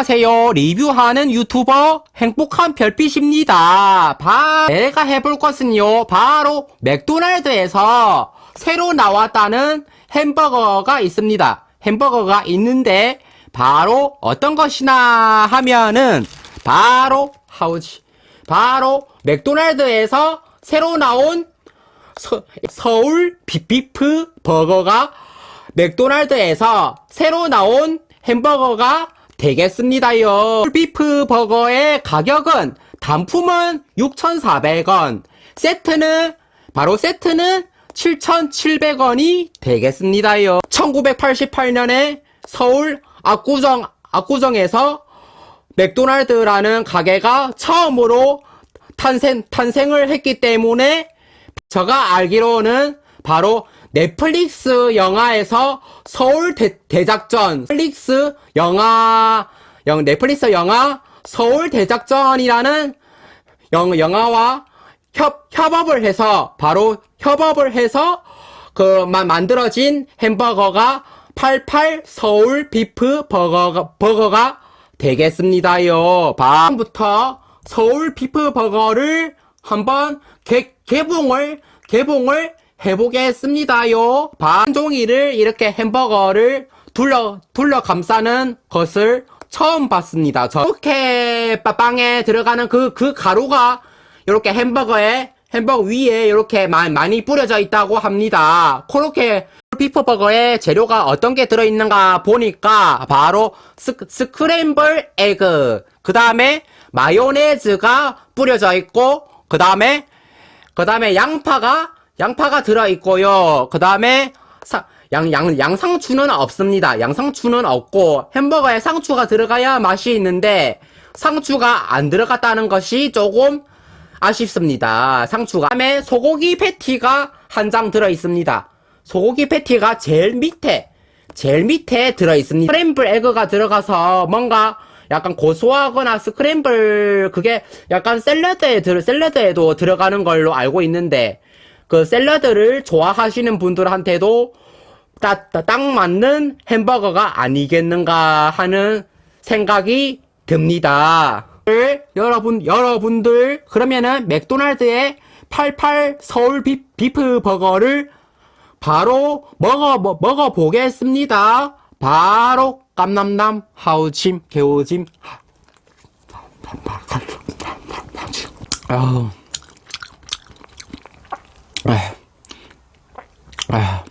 안녕하세요. 리뷰하는 유튜버 행복한 별빛입니다. 바, 내가 해볼 것은요, 바로 맥도날드에서 새로 나왔다는 햄버거가 있습니다. 햄버거가 있는데, 바로 어떤 것이나 하면은, 바로, 하우지. 바로 맥도날드에서 새로 나온 서, 서울 빅비프 버거가 맥도날드에서 새로 나온 햄버거가 되겠습니다요. 비프 버거의 가격은 단품은 6,400원, 세트는 바로 세트는 7,700원이 되겠습니다요. 1988년에 서울 압구정 압구정에서 맥도날드라는 가게가 처음으로 탄생 탄생을 했기 때문에 제가 알기로는 바로 넷플릭스 영화에서 서울 대, 대작전 넷플릭스 영화 영 넷플릭스 영화 서울 대작전이라는 영, 영화와 협, 협업을 해서 바로 협업을 해서 그 마- 만들어진 햄버거가 88 서울 비프 버거가 버거가 되겠습니다요. 다음부터 서울 비프 버거를 한번 개, 개봉을 개봉을 해보겠습니다요. 반 종이를 이렇게 햄버거를 둘러 둘러 감싸는 것을 처음 봤습니다. 저 이렇게 빠- 빵에 들어가는 그 그 가루가 이렇게 햄버거에 햄버거 위에 이렇게 마- 많이 뿌려져 있다고 합니다. 그렇게 비프버거에 재료가 어떤 게 들어있는가 보니까 바로 스, 스크램블 에그 그 다음에 마요네즈가 뿌려져 있고 그 다음에 그 다음에 양파가 양파가 들어있고요. 그 다음에 양, 양, 양상추는 없습니다. 양상추는 없고 햄버거에 상추가 들어가야 맛이 있는데 상추가 안 들어갔다는 것이 조금 아쉽습니다. 상추가. 그 다음에 소고기 패티가 한 장 들어 있습니다. 소고기 패티가 제일 밑에 제일 밑에 들어 있습니다. 스크램블 에그가 들어가서 뭔가 약간 고소하거나 스크램블 그게 약간 샐러드에 들 샐러드에도 들어가는 걸로 알고 있는데 그 샐러드를 좋아하시는 분들한테도 딱, 딱, 딱 맞는 햄버거가 아니겠는가 하는 생각이 듭니다. 여러분, 여러분들, 그러면은 맥도날드의 88 서울 비, 비프 버거를 바로 먹어, 먹- 먹어보겠습니다. 바로 깜남남 하우짐 개오짐 아우 아, 아,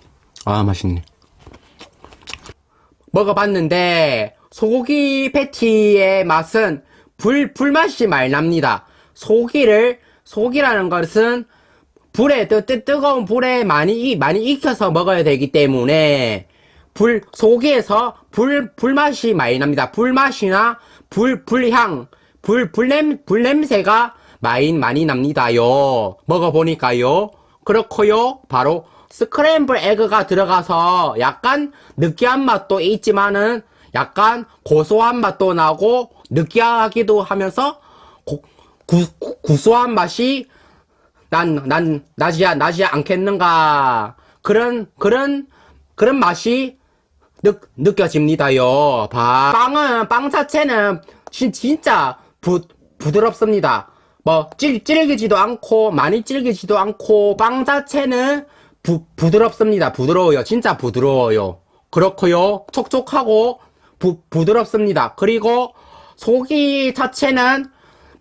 아 맛있네. 먹어봤는데 소고기 패티의 맛은 불 불맛이 많이 납니다. 소고기를 소고기라는 것은 불에 뜨, 뜨, 뜨거운 불에 많이 이- 많이 익혀서 먹어야 되기 때문에 불 소고기에서 불 불맛이 많이 납니다. 불맛이나 불 불향 불 불냄 불냄새가 많이 많이 납니다요. 먹어보니까요. 그렇고요. 바로 스크램블 에그가 들어가서 약간 느끼한 맛도 있지만은 약간 고소한 맛도 나고 느끼하기도 하면서 고- 구, 구- 구수한 맛이 난, 난, 나지, 나지 않겠는가. 그런, 그런, 그런 맛이 느, 느껴집니다요. 바- 빵은, 빵 자체는 진, 진짜 부, 부드럽습니다. 뭐, 찔, 질기지도 않고, 많이 질기지도 않고, 빵 자체는 부, 부드럽습니다. 부드러워요. 진짜 부드러워요. 그렇고요 촉촉하고, 부, 부드럽습니다. 그리고, 소고기 자체는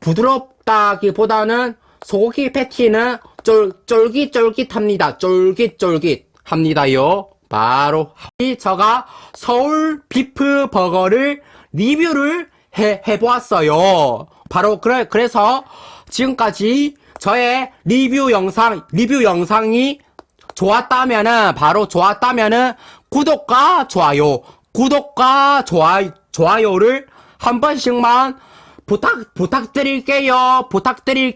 부드럽다기보다는 소고기 패티는 쫄, 쫄깃쫄깃합니다. 쫄깃쫄깃합니다요. 바로 이 제가 서울 비프 버거를 리뷰를 해, 해보았어요. 바로 그래 그래서 지금까지 저의 리뷰 영상 리뷰 영상이 좋았다면은 바로 좋았다면은 구독과 좋아요 구독과 좋아 좋아요를 한 번씩만 부탁 부탁드릴게요. 부탁드릴